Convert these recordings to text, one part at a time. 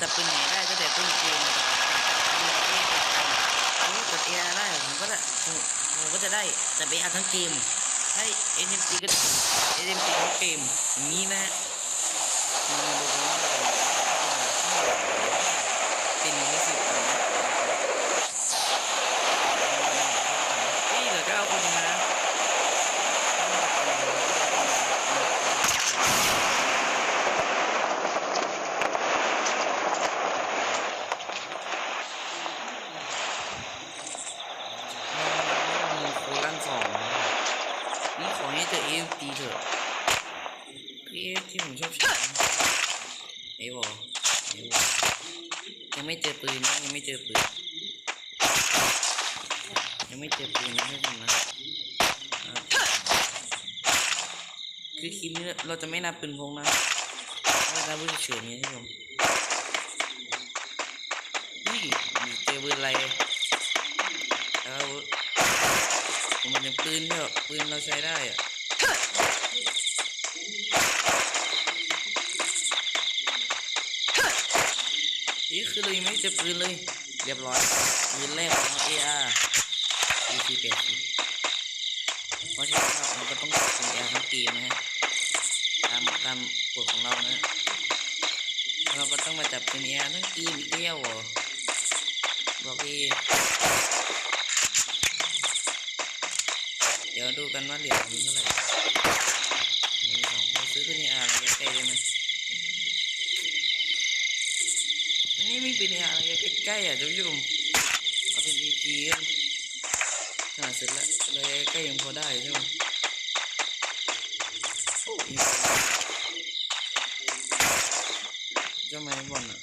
จับปืนไหนได้ก็แต่ต้นเกมผมกดเอได้ผมก็จะผมก็จะได้จับเอาทั้งเกมให้เอ็นเอ็มซีก็เอ็นเอ็มซีทั้งเกมอย่างนี้นะดูกันว่าเป็นอย่างนี้สิครับนี่เหลือเก้าคนนะ มีโคลันสองนี่ขอให้ เจอเอฟตีเถอะเอฟที่ผมชอบใช้ไอ้บอไอ้บอยังไม่เจอปืนนะยังไม่เจอปืนยังไม่เจอปืนนะท่านผู้ชมนะอ่าคือคลิปนี้เราจะไม่นับปืนพงนะเราจะนับปืนเฉยๆนี้ท่านผู้ชมนี่เจอปืนอะไรแล้วผมมันยังปืนเนี่ยปืนเราใช้ได้อะ นี่คือเลยไม่เจอปืนเลย เรียบร้อยปืนแรกของ AR EC 8 0เพราะฉะนั้นครับมันก็ต้องเป็น AR ทั้งเกมนะฮะตามตามกฎของเรานะเราก็ต้องมาจับเป็น AR ทั้งเกมอีกแล้วเหรอบอกเอเดี๋ยวดูกันว่าเหรียญมีเท่าไหร่มีสองซื้อตัวนี้อ่านใกล้ๆได้ไหม อันนี้มีเป็นอ่านใกล้ๆอะท่านผู้ชมเอาเป็น EP กันอ่าเสร็จแล้วเลยใกล้ยังพอได้ใช่ไหมโอ้ยจ้าไม้บอลอะ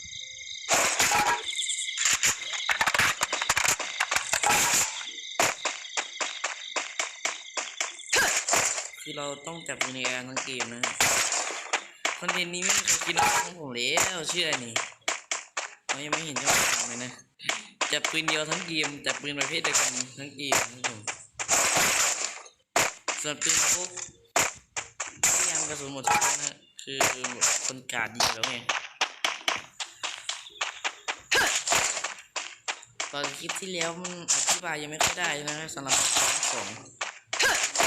คือเราต้องจับมือในแอร์ทั้งเกมนะคอนเทนต์นี้ไม่มีใครคิดของผมแล้วเชื่อนี่ เรายังไม่เห็นเจ้าของเลยนะจับปืนเดียวทั้งเกมจับปืนประเภทเดียวกันทั้งเกมนะผมส่วนปืนพวกพยายามกระสุนหมดทุกครั้งนะคือคนกาดยิงแล้วไงตอนคลิปที่แล้วมันอธิบายยังไม่ค่อยได้นะสำหรับของ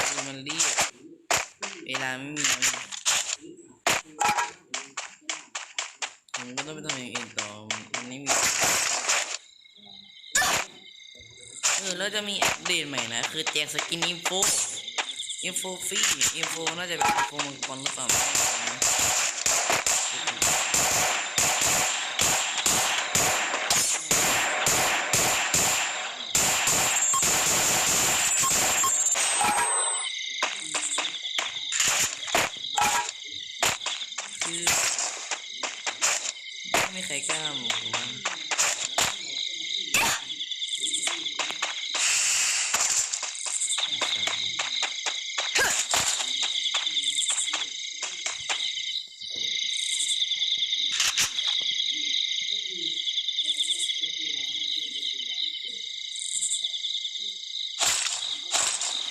คือมันรีบเวลาไม่มี แล้วไมก็ต้องไปทำอย่างอื่นต่อมันไม่มีเออแล้วจะมีอัปเดตใหม่นะ คือแจกสกินอินโฟอินโฟฟรีอินโฟน่าจะเป็นอินโฟมังกรหรือเปล่าไม่แน่ใจนะคือ ไม่มีใครกล้าหมผมว่า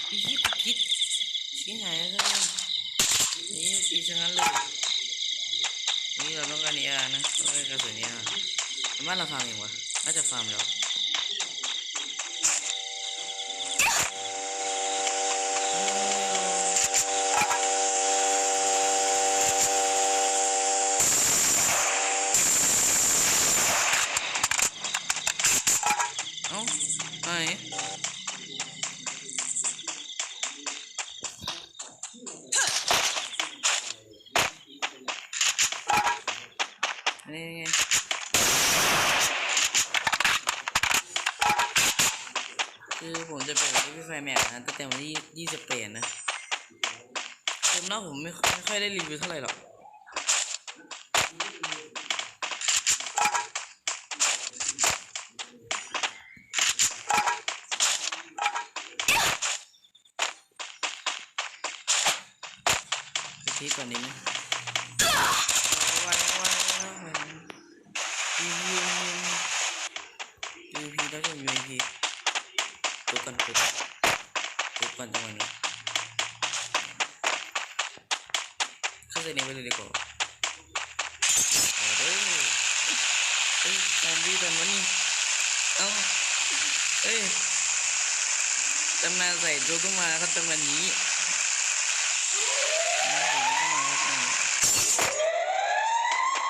พี่คิดคิดชิ้นไหนนะครับนี่ตีซะงั้นเลย นี่ เราต้องการเนียนะเราต้องการกระสุนเนียแต่เราฟาร์มเองวะน่าจะฟาร์มแล้ว นี่ไงคือผมจะเปิดวันที่พี่ไฟแม็กนะตั้งแต่วันที่ยี่สิบแปดนะเทอมน้าผมไม่ค่อยไม่ค่อยได้รีวิวเท่าไหร่หรอกทีก่อนดีไหมไว้ไว้ไว้ไว้รีวิวรีวิวแล้วจะ UMP ดูกันดูกันดูกันจังหวะนี้ นี้ไปเลยดีกว่าเด้อเฮ้ยซอมบี้ตอนวันนี้เอ้าเอ้ยตำนานใส่ตัวก็มาครับตำนานนี้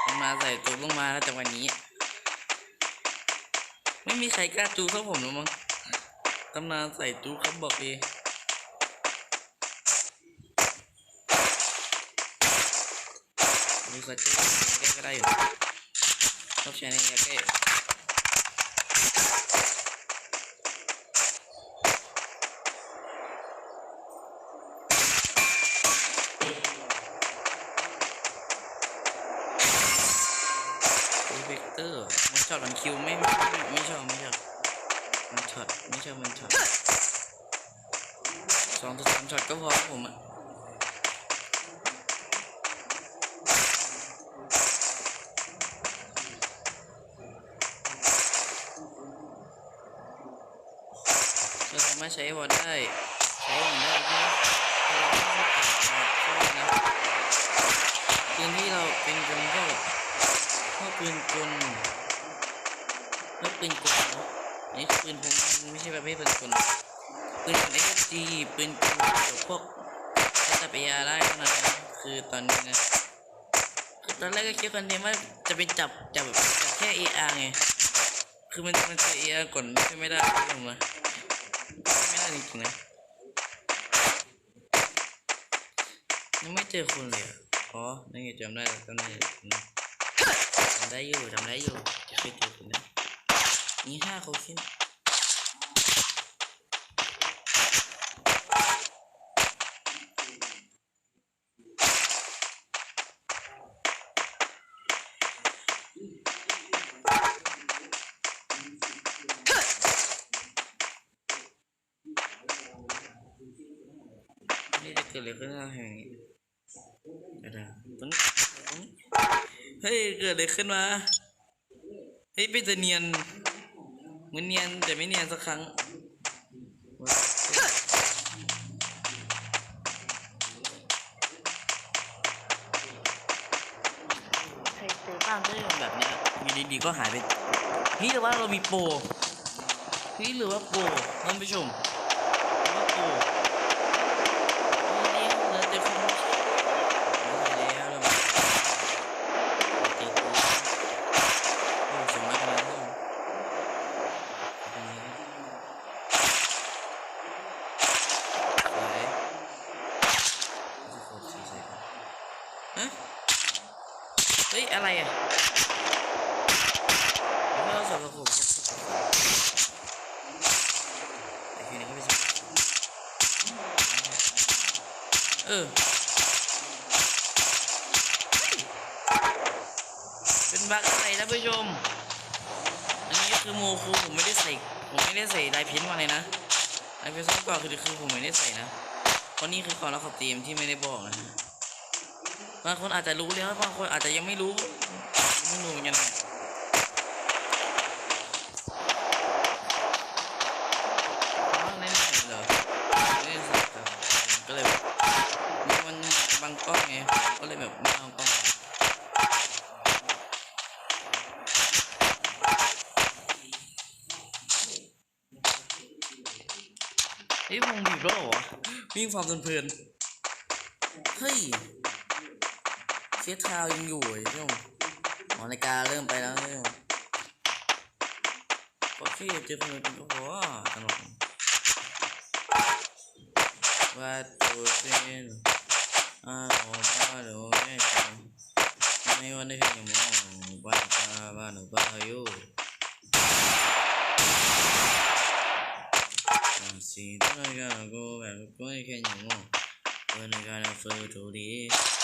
ตำนานใส่ตัวลงมาแล้วจังวะนี้ ไม่มีใครกล้าจูเท่าผมหรอมั้งตำนานใส่จูเขาบอกเอ งดูสักแก้ก็ได้อยู่ชอบใช้ในแก้เวกเตอร์มันช็อตมันคิวไม่ไม่ไม่ไม่ชอบไม่ชอบมันช็อตไม่ชอบมันช็อตสองถึงสามช็อตก็พอผมอะามารถใช้วอลได้ ใช้วอลได้ที่ใช่นะปืนที่เราเป็นกันก็พวกปืนกลพวกปืนกลนอะอันนี้ปืนผมไม่ใช่ประเภทปืนกลปืนเอสจีปืนกลกี่ยวพวกใช้จับเออาได้เท่านั้นนะคือตอนนี้นะตอนแรกก็คิดกันเดียว่าจะเป็นจับจับจับแค่เออาร์ไงคือมันมันใช้เออาก่อนใช่ไม่ได้ผมนะไม่ได้ จริงๆนะยังไม่เจอคนเลยอะอ๋อนี่ไงจำได้จำได้จำได้อยู่จำได้อยู่จะเคยเจอคนนะนี่ห้าเขาขึ้น กิดอะไรขึ้นในแห่งนี้เดี๋ยวนะตรงนี้งเฮ้ยเกิดอะไรขึ้นมาเฮ้ยเป็นจะเนียนเหมือนเนียนแต่ไม่เนียนสักครั้งใครเจอบ้างได้แบบเนี้ยมีดีๆก็หายไปนี่หรือว่าเรามีโปรนี่หรือว่าโปรท่านผู้ชมหรือว่าโปรนี่เหลือแต่คนไม่ใช่แล้วเรา ตีกูโอ้สองร้อยคะแนนแล้วอันนี้สวยโคตรสีสวยฮะ เฮ้ย อะไรอะแล้วเราสอบกับผมไอ้คืนนี้ก็ไม่ใช่เออ เป็นบั๊กอะไรนะผู้ชม อันนี้ก็คือโมคูผมไม่ได้ใส่ ผมไม่ได้ใส่ลายพ้นท์มาเลยนะลายเพ้นท์ซ้ำก่อนคือคือผมไม่ได้ใส่นะ เพราะนี่คือของเราของทีมที่ไม่ได้บอกนะ บางคนอาจจะรู้แล้วบางคนอาจจะยังไม่รู้ไม่รู้เหมือนกันนะอ้าวเล่นใส่เหรอก็เลยแบบมันบังกล้องไงก็เลยแบบไม่เอากล้องเฮ้ยวงบีบแล้วเหรอวิ่งความเพลินเฮ้ย เชียทาวยังอยู่ไอ้พี่ผมหมอนาฬิกาเริ่มไปแล้วพี่ผมโอเคเจอคนอื่นก็พอตลกว่าตัวเส้นอ้าวบ้าหรือไม่ไม่วันนี้ยังมองบ้าบ้าบ้าหนูบ้าอยู่ Si tú no ganas go back, go ahead and you want. When I got a food to the, when I got a food to the, when I do not know yet to come. วิ่งมาตั้งน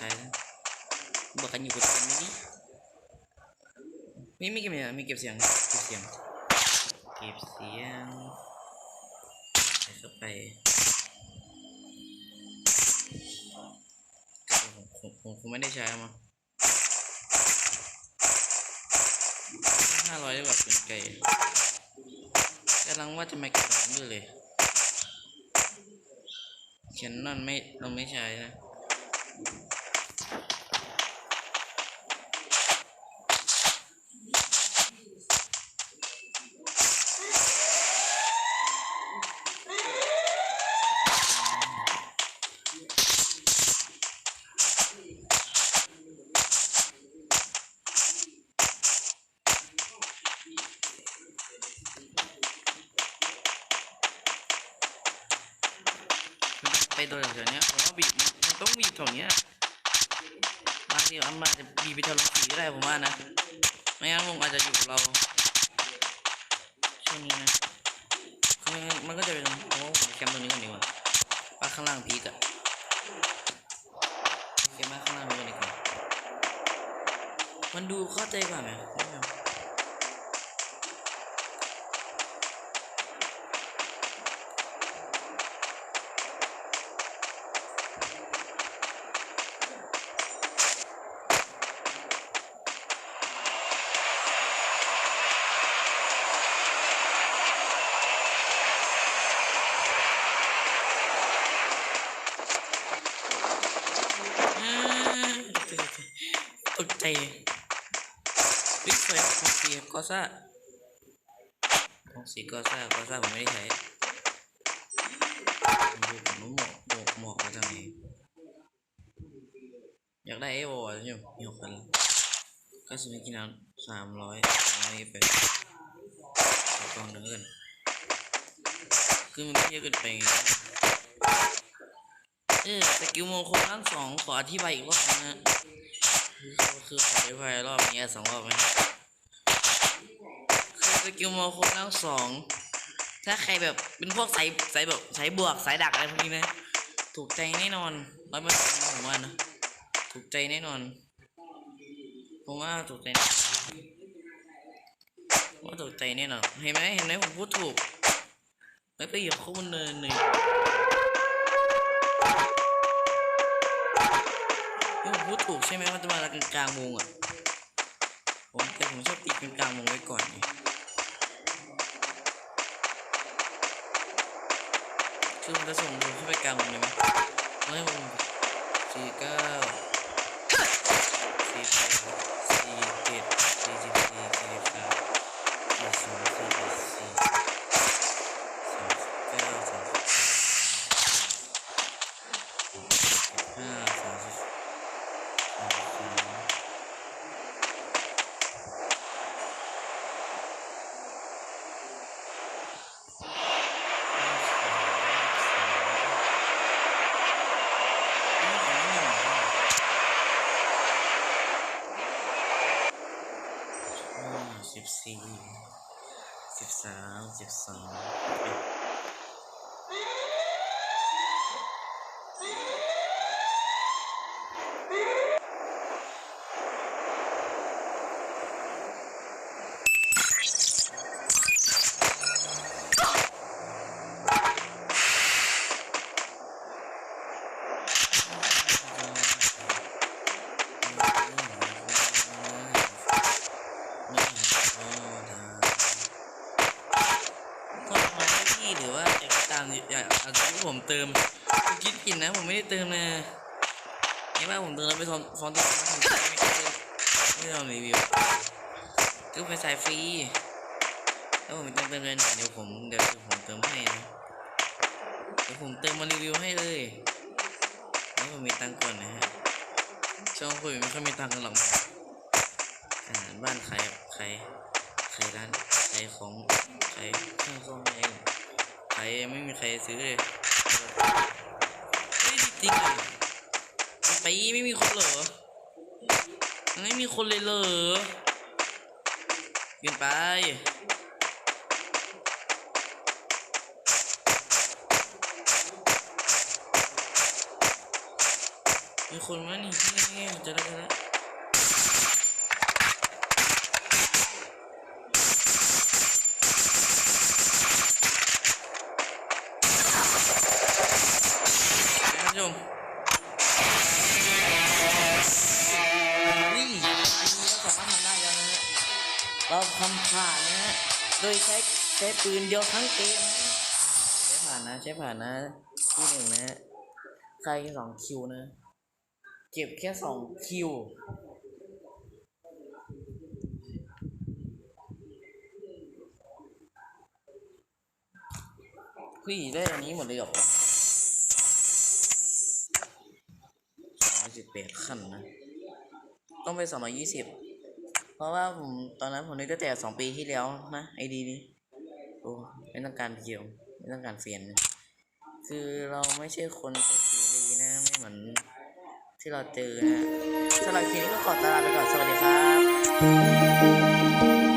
เก็บเสียงใส่เข้าไปผมผมผมคงไม่ได้ใช้มั้งห้าร้อยได้แบบเป็นไก่กำลังว่าจะมาเก็บของด้วยเลยเขียนนั่นไม่เราไม่ใช้นะ ไปโดนแถวๆเนี้ยผมว่าบีบมันต้องบีบแถวเนี้ยบางทีอันมาจะบีบไปแถวลงสีก็ได้ผมว่านะ ไม่งั้นวงอาจจะอยู่กับเราช่วงนี้นะมันมันก็จะเป็นโอ้ผมแคมป์ตรงนี้ก่อนดีกว่าป้าข้างล่างพีกอะโอเคมาข้างล่างพีกนดีกว่ามันดูเข้าใจกว่าไหม อซ่าของสีกอซ่ากอซ่าผมไม่ได้ใช้ดูผมว่าเหมาะเหมาะเหมาะมาจากไหนอยากได้เอโวอะท่านผู้ชมมีหกพันก็ซื้อกินน้ำสามร้อยสามร้อยไปเอากล่องหนึ่งแล้วกันคือมันไม่เยอะเกินไปไงเออสกิลโมโคทั้งสองขออธิบายอีกรอบนะคือคือขออธิบายรอบนี้สองรอบไหม สกิลโมโคทั้งสองถ้าใครแบบเป็นพวกสายสายแบบสายบวกสายดักอะไรพวกนี้นะถูกใจแน่นอนร้อยเปอร์เซ็นต์ผมว่านะถูกใจแน่นอน ผมว่าถูกใจว่าถูกใจแน่นอนเห็นไหมเห็นไหมผมพูดถูกแล้วก็เหยียบเข้าบนเนินเลยเฮ้ยผมพูดถูกใช่ไหมว่าจะมากลางกลางวงอะผมแต่ผมชอบตีกลางวงไว้ก่อนไง คือมันจะส่งวงเข้าไปกลางวงเลยไหมไม่วงสี่เก้าสี่แปดสี่เจ็ดสี่สิบสี่สี่สิบสามสี่สองสี่สิบสี่สามสิบเก้าสามสิบห้าสามสิบ สิบสี่สิบสามสิบสองไม่ขอทานก็ทำให้พี่หรือว่าจะตามอยากเอาที่ผมเติมคุณคิดผิดนะผมไม่ได้เติมนะ นี่ว่ผมเติมแล้วไปฟอนฟอนต์ตัวผมไม่ได้ไม่ได้ทำรีวิวคือไปใส่ฟรีแล้วผมต้องเติมเงินเดี๋ยวผมเดี๋ยวผมเติมให้นะเดี๋ยวผมเติมมารีวิวให้เลยแล้วผมมีตังก่อนนะฮะช่องคุยไม่ค่อยมีตังกันหรอกอาหารบ้านใครใครใครร้านใครของใครเครื่องซ่อมเองใครไม่มีใครซื้อเลยเฮ้ยจริงๆอะ ไปไม่มีคนเหรอไม่มีคนเลยเหรอเกินไปมีคนว่านี่จะได้จะได้ เราทำผ่านนะฮะ โดยใช้ใช้ปืนเดียวทั้งเกมนะใช้ผ่านนะใช้ผ่านนะที่หนึ่งนะฮะ ใครสองคิวนะ เก็บแค่สองคิวพี่ได้อันนี้หมดเลยเหรอสองร้อยสิบแปดขั้นนะ ต้องไปสองร้อยยี่สิบ ราะว่าผมตอนนั้นผมนึกตั้งแต่สองปีที่แล้วนะไอดีนี้โอ้ไม่ต้องการเพียวไม่ต้องการเฟียน คือเราไม่ใช่คนเกาหลีนะไม่เหมือนที่เราเจอนะสำหรับคลิปนี้ก็ขอตลาไปก่อนสวัสดีครับ